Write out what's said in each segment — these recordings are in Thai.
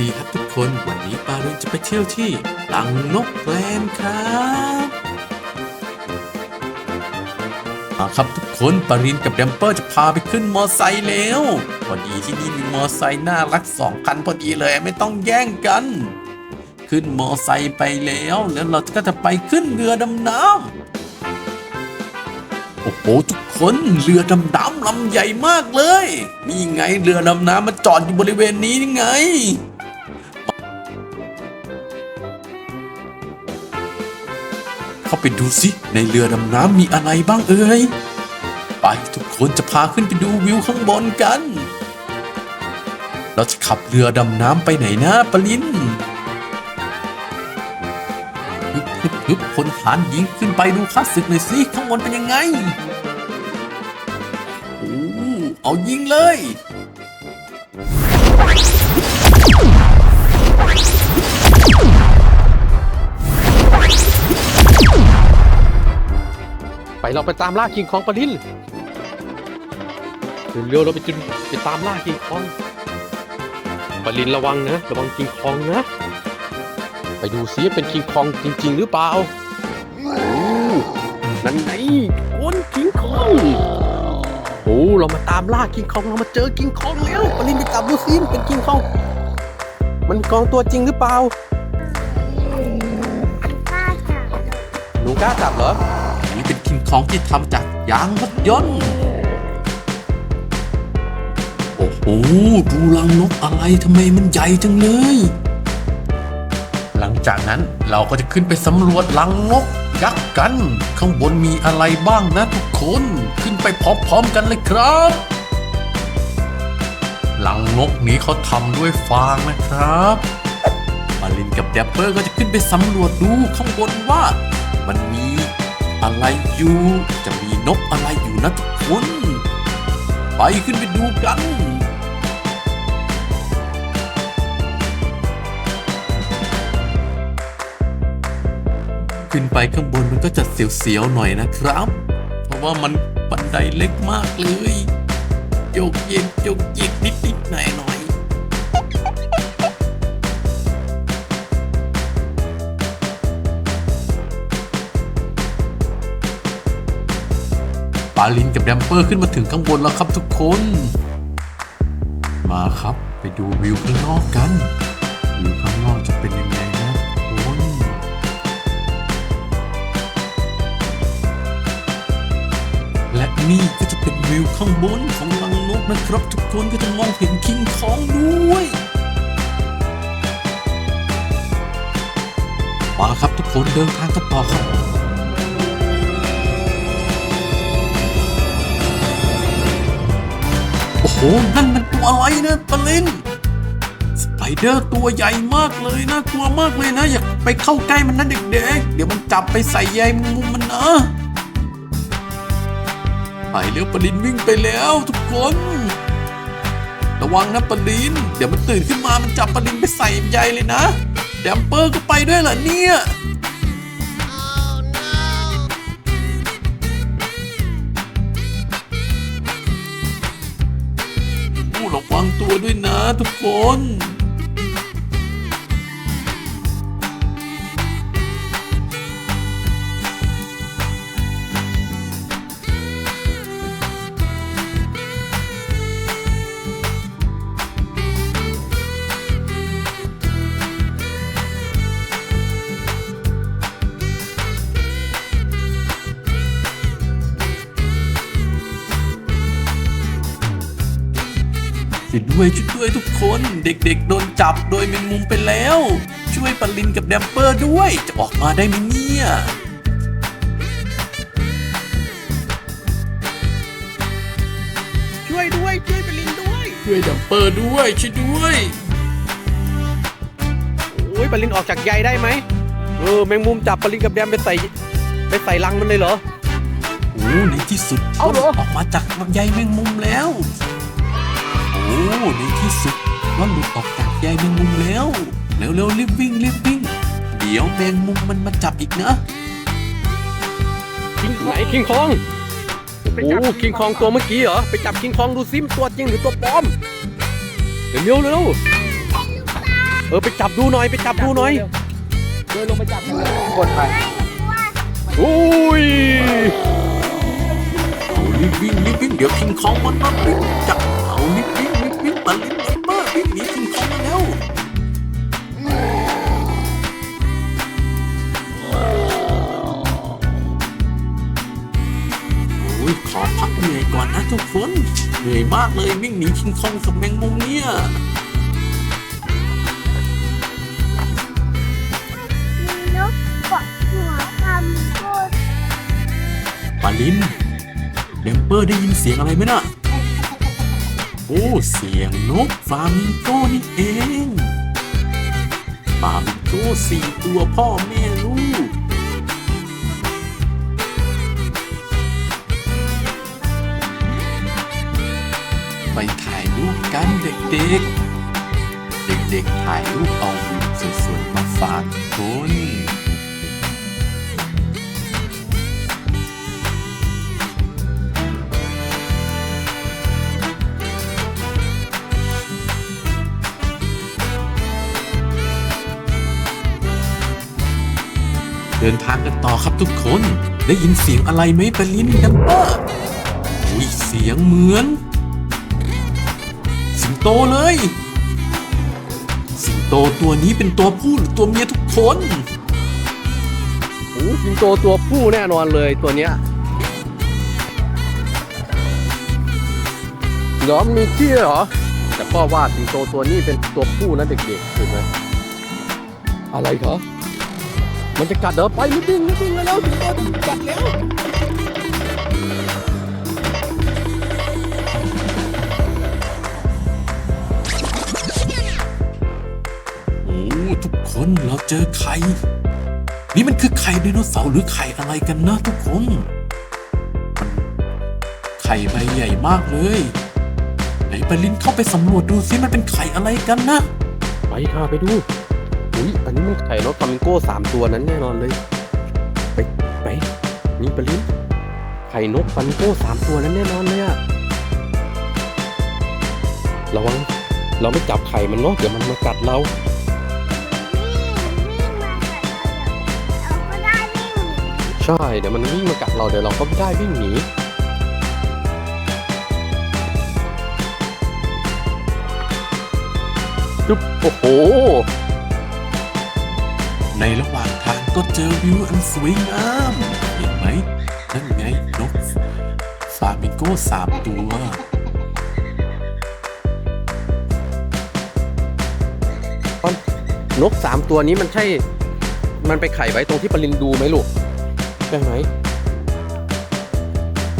ดีครับทุกคนวันนี้ปารินจะไปเที่ยวที่ลังนกแลนครับมาครับทุกคนปารินกับแดมเปอร์จะพาไปขึ้นมอไซค์แล้วพอดีที่นี่มีมอไซค์น่ารักสองคันพอดีเลยไม่ต้องแย่งกัน ขึ้นมอไซค์ไปแล้วแล้วเราก็จะไปขึ้นเรือดำน้ำโอ้โหทุกคนเรือดำน้ำลำใหญ่มากเลยนี่ไงเรือดำน้ำมาจอดอยู่บริเวณนี้นี่ไง เข้าไปดูสิในเรือดำน้ำมีอะไรบ้างเอ่ย ไปทุกคนจะพาขึ้นไปดูวิวข้างบนกัน เราจะขับเรือดำน้ำไปไหนนะปลินฮึบฮึบฮึบคนฐานยิงขึ้นไปดูค่าศึกหน่อยสิข้างบนเป็นยังไงโอ้เอายิงเลย เราไปตามล่าคิงคองปะลินเร็วๆเราไปจุนไปตามล่าคิงคองปะลินระวังนะ ระวังคิงคองนะ ไปดูซิเป็นคิงคองจริง ๆ หรือเปล่าโอ้นั่นไงคนคิงคองโอ้เรามาตามล่าคิงคองเรามาเจอคิงคองแล้วปะลินไปจับดูซิมันเป็นคิงคอง มันกองตัวจริงหรือเปล่าป้าค่ะหนูกล้าจับเหรอ นี่เป็นคิงคองที่ทำจากยางรถยนต์ โอ้โห ดูรังนกอะไรทำไมมันใหญ่จังเลย หลังจากนั้นเราก็จะขึ้นไปสำรวจรังนกยักษ์กัน ข้างบนมีอะไรบ้างนะทุกคน ขึ้นไปพร้อมๆกันเลยครับรังนกนี้เขาทำด้วยฟางนะครับมาลินกับแดปเปอร์ก็จะขึ้นไปสำรวจดูข้างบนว่า มันมี อะไรอยู่ จะมีนกอะไรอยู่นะทุกคน ไปขึ้นไปดูกันขึ้นไปข้างบนมันก็จะเสียวๆหน่อยนะครับ เพราะว่ามันบันไดเล็กมากเลยโยกเยกโยกเยกนิดๆหน่อย ปาลินกับแดมเปอร์ขึ้นมาถึงข้างบนแล้วครับทุกคน มาครับไปดูวิวข้างนอกกัน วิวข้างนอกจะเป็นยังไงนะทุกคนและนี่ก็จะเป็นวิวข้างบนของลังนกนะครับ ทุกคนก็จะมองเห็นคิงคองด้วยมาครับทุกคนเดินทางกันต่อครับ โอ้นั่นมันตัวอะไรนะปะลินสไปเดอร์ตัวใหญ่มากเลยนะกลัวมากเลยนะ อย่าไปเข้าใกล้มันนะเด็กๆ เดี๋ยวมันจับไปใส่ใยมุมมันนะไปเร็วปลินวิ่งไปแล้วทุกคน ระวังนะปลิน เดี๋ยวมันตื่นขึ้นมามันจับปลินไปใส่ใยเลยนะแดมเปอร์ก็ไปด้วยเหรอเนี่ย วังตัวด้วยนะทุกคน วยด้วยช่วยด้วยทุกคนเด็กๆ โดนจับโดยแมงมุมไปแล้ว ช่วยปลินกับแดมเปอร์ด้วย จะออกมาได้ไหมเนี่ยช่วยด้วยช่วยปะลินด้วยช่วยแดมเปอร์ด้วยช่วยด้วยโอ้ยปลาลินออกจากใยได้ไหมเออแมงมุมจับปลาลินกับแดมไปใส่ไปใส่รังมันเลยเหรอโอ้ในที่สุดเอาเหรอ ออกมาจากลำไยแมงมุมแล้วโอ้ ในที่สุดก็หลุดออกจากใยแมงมุมแล้วเร็วๆรีบวิ่งรีบวิ่ง เดี๋ยวแมงมุมมันมาจับอีกนะคิงไหนคิงคองโอ้คิงคองตัวเมื่อกี้เหรอไปจับคิงคองดูซิมนตัวจริงหรือตัวปลอมเร็วเร็วเร็วเออไปจับดูหน่อยไปจับดูหน่อยเดินลงไปจับคนไปอุ้ยเอารีบวิ่งรีบวิ่งเดี๋ยวคิงคองมันมาวิ่งจับเอารีบวิ่ง รีบวิ่งมาลินเอมเบอร์วิ่งหนีคิงคองมาแล้วโอ้ยขอพักเหนื่อยก่อนนะทุกคนเหนื่อยมากเลยวิ่งหนีคิงคองกับแมงมุมเนี่ยนกเกาะหัวคำพูดปาลินเดมเปอร์ได้ยินเสียงอะไรไหมน่ะ โอ้เสียงนกฟามิงโกนี่เองฟามิงโกสี่ตัวพ่อแม่ลูก ไปถ่ายรูปกันเด็กๆ เด็กๆถ่ายรูปเอาวิวสวยๆมาฝากคน เดินทางกันต่อครับทุกคน ได้ยินเสียงอะไรไหมเบลินดัมเปอร์อุ้ยเสียงเหมือน สิงโตเลย สิงโตตัวนี้เป็นตัวผู้หรือตัวเมียทุกคนโอ้สิงโตตัวผู้แน่นอนเลยตัวเนี้ยเหรอมันมีขี้เหรอ แต่พ่อว่าสิงโตตัวนี้เป็นตัวผู้นะเด็กๆถูกไหมอะไรคะ มันจะกัดเหรอไปนิดนึงนิดนึงแล้วสิงตจะกัดแล้วโอ้ทุกคนเราเจอไข่ นี่มันคือไข่ไดโนเสาร์หรือไข่อะไรกันนะทุกคน ไข่ใบใหญ่มากเลย ไหนปลินเข้าไปสำรวจดูซิมันเป็นไข่อะไรกันนะ ไปค่ะไปดู อุ้ยอันนี้มันไข่นกฟลามิงโก้สามตัวนั้นแน่นอนเลย ไปไปนี่ปะลิ้นไข่นกฟลามิงโก้สามตัวนั้นแน่นอนเลยอะระวังเราไม่จับไข่มันเนาะเดี๋ยวมันมากัดเราวิ่งวิ่งมากัดเราเราก็ได้วิ่งหนีใช่เดี๋ยวมันวิ่งมากัดเราเดี๋ยวเราก็ไม่ได้วิ่งหนีจุ๊บโอ้โห ในระหว่างทางก็เจอวิวอันสวยงามเห็นไหมนั่นไงนกฟามิงโก้สามตัว นกสามตัวนี้มันใช่ มันไปไข่ไว้ตรงที่ปรินดูไหมลูกใช่ไหม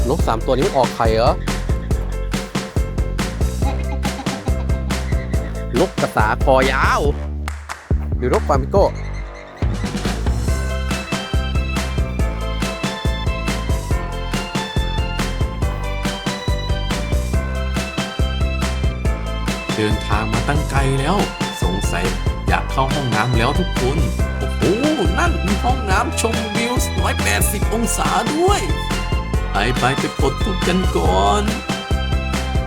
นกสามตัวนี้มันออกไข่เหรอนกกระสาคอยาว หรือนกฟามิงโก้ เดินทางมาตั้งไกลแล้ว สงสัยอยากเข้าห้องน้ำแล้วทุกคน โอ้โห นั่นมีห้องน้ำชมวิว 180 องศาด้วย ไปไปไปกดทุกกันก่อน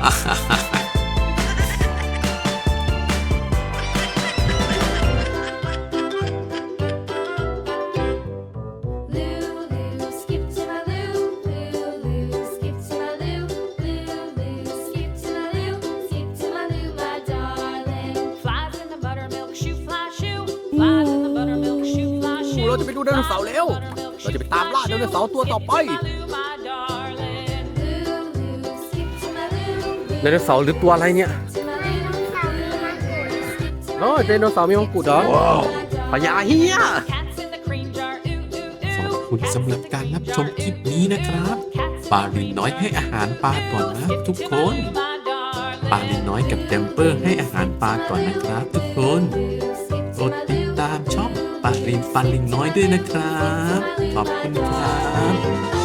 อ่าฮ่า เราจะไปดูไดโนเสาร์แล้ว เราจะไปตามล่าไดโนเสาร์ตัวต่อไป My darling. Lulu, skip to my loo, ไดโนเสาร์หรือตัวอะไรเนี่ย to my loo, สามีมาเกิดอ๋อไดโนเสาร์มีมงกุฎเหรอพญาเฮีย cats in the cream jar, ooh, ooh, ขอบ ooh. คุณสำหรับการรับชมคลิปนี้นะครับปลาลินน้อยให้อาหารปลาก่อนนะทุกคนปลาลินน้อยกับแดมเปอร์ให้อาหารปลาก่อนนะครับทุกคนกดติดตามช่อง ปลาลินปลาลิงน้อยด้วยนะครับ ขอบคุณครับ